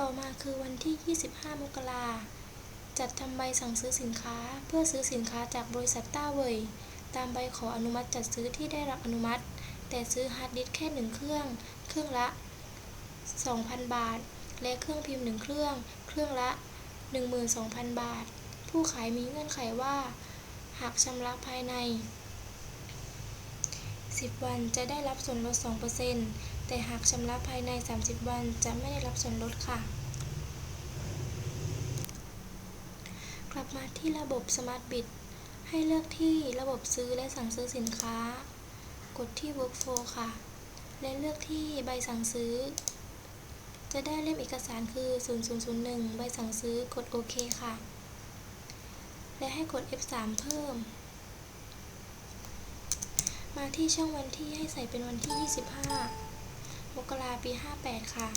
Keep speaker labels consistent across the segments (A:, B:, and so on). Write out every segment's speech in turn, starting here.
A: ต่อมาคือวันที่ 25 มกราจัดทำใบสั่งซื้อสินค้าเพื่อซื้อสินค้าจากบริษัทต้าเวยตามใบขออนุมัติจัดซื้อที่ได้รับอนุมัติ แต่ซื้อฮาร์ดดิสก์แค่หนึ่งเครื่อง เครื่องละ 2,000 บาท และเครื่องพิมพ์หนึ่งเครื่อง เครื่องละ 12,000 บาท ผู้ขายมีเงื่อนไขว่า หากชำระภายใน 10 วันจะได้รับส่วนลด 2% แต่หากชำระภายใน 30 วันจะไม่ได้รับส่วนลดค่ะ กลับมาที่ระบบ Smart Bid ให้เลือกที่ระบบซื้อและสั่งซื้อสินค้า กดที่ Workflow ค่ะ และเลือกที่ใบสั่งซื้อ จะได้เล่มเอกสารคือ 0001 ใบสั่งซื้อกดโอเคค่ะ และให้กด F3 เพิ่มมาที่ช่องวันที่ให้ใส่เป็นวันที่ 25 มกราปี 58 ค่ะ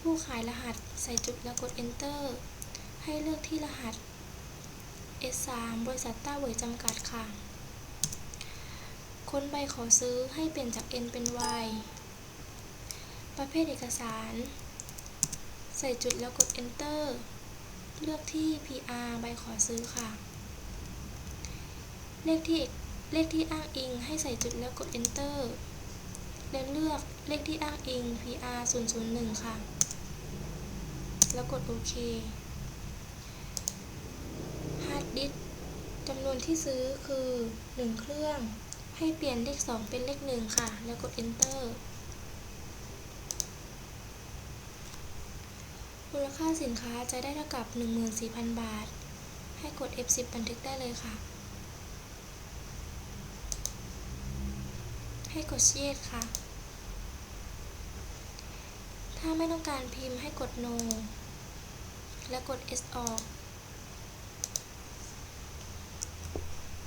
A: ผู้ขายรหัสใส่จุดแล้วกด Enter ให้เลือกที่รหัส S3 บริษัทต้าเวยจำกัดค่ะค้นใบขอซื้อให้เปลี่ยนจาก N เป็น Y ประเภทเอกสาร ใส่จุดแล้วกด Enter เลือกที่ PR ใบขอซื้อค่ะ เลขที่เลขที่อ้างอิงให้ใส่จุดแล้วกด Enter และเลือกเลขที่อ้างอิง PR 001 ค่ะ แล้วกดโอเคฮาร์ดดิสจำนวนที่ซื้อคือ 1 เครื่อง ให้เปลี่ยนเลข 2 เป็นเลข 1 ค่ะ แล้วกด Enter มูลค่าสินค้าจะได้เท่ากับ 14,000 บาท ให้กด F10 บันทึกได้เลยค่ะ ให้กด Yes ค่ะ ถ้าไม่ต้องการพิมพ์ให้กด No และกด S ออก